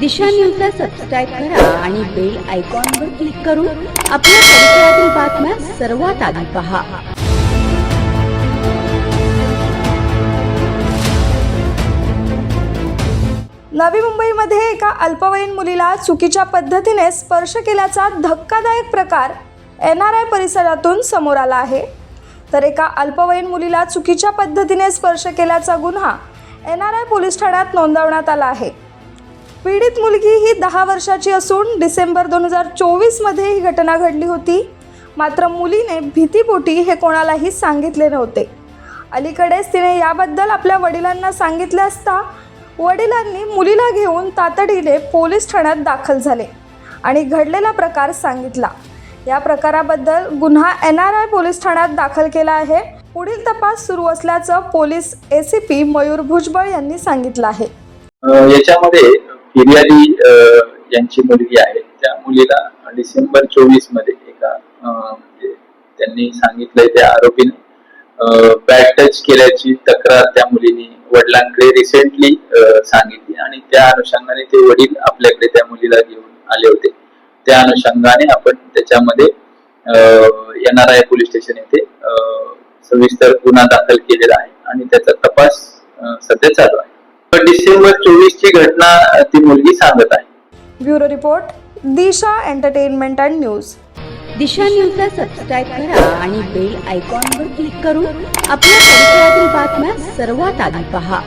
दिशा न्यूजला सबस्क्राईब करा आणि बेल आयकॉनवर क्लिक करून आपल्या परिसरातील बातम्या सर्वात आधी पहा. नवी मुंबईमध्ये एका अल्पवयीन मुलीला चुकीच्या पद्धतीने स्पर्श केल्याचा धक्कादायक प्रकार एन आर आय परिसरातून समोर आला आहे. तर एका अल्पवयीन मुलीला चुकीच्या पद्धतीने स्पर्श केल्याचा गुन्हा एन आर आय पोलीस ठाण्यात नोंदवण्यात आला आहे. पीडित मुलगी ही दहा वर्षाची असून डिसेंबर दोन हजार चोवीसमध्ये ही घटना घडली होती. मात्र मुलीने भीतीपोटी हे कोणालाही सांगितले नव्हते. अलीकडेच तिने याबद्दल आपल्या वडिलांना सांगितले असता वडिलांनी मुलीला घेऊन तातडीने पोलीस ठाण्यात दाखल झाले आणि घडलेला प्रकार सांगितला. या प्रकाराबद्दल गुन्हा एन आर आय पोलीस ठाण्यात दाखल केला आहे. पुढील तपास सुरू असल्याचं police A C P Mayur Bhujbal यांनी सांगितलं आहे. याच्यामध्ये फिर्यादी यांची मुलगी आहे. त्या मुलीला डिसेंबर चोवीसमध्ये एका म्हणजे त्यांनी सांगितलंय त्या आरोपीने बॅड टच केल्याची तक्रार त्या मुलीने वडिलांकडे रिसेंटली सांगितली. आणि त्या अनुषंगाने ते वडील आपल्याकडे त्या मुलीला घेऊन आले होते. त्या अनुषंगाने आपण त्याच्यामध्ये N R I police station येथे सविस्तर गुन्हा दाखल केलेला आहे. आणि त्याचा तपास सध्या चालू डिसेंबर चोवीस ची घटना ती मुलगी सांगत आहे. Bureau report Disha entertainment and news. Disha न्यूजला सबस्क्राईब करा आणि बेल आयकॉनवर क्लिक करून आपल्या परिसरातील बातम्या सर्वात आधी पहा.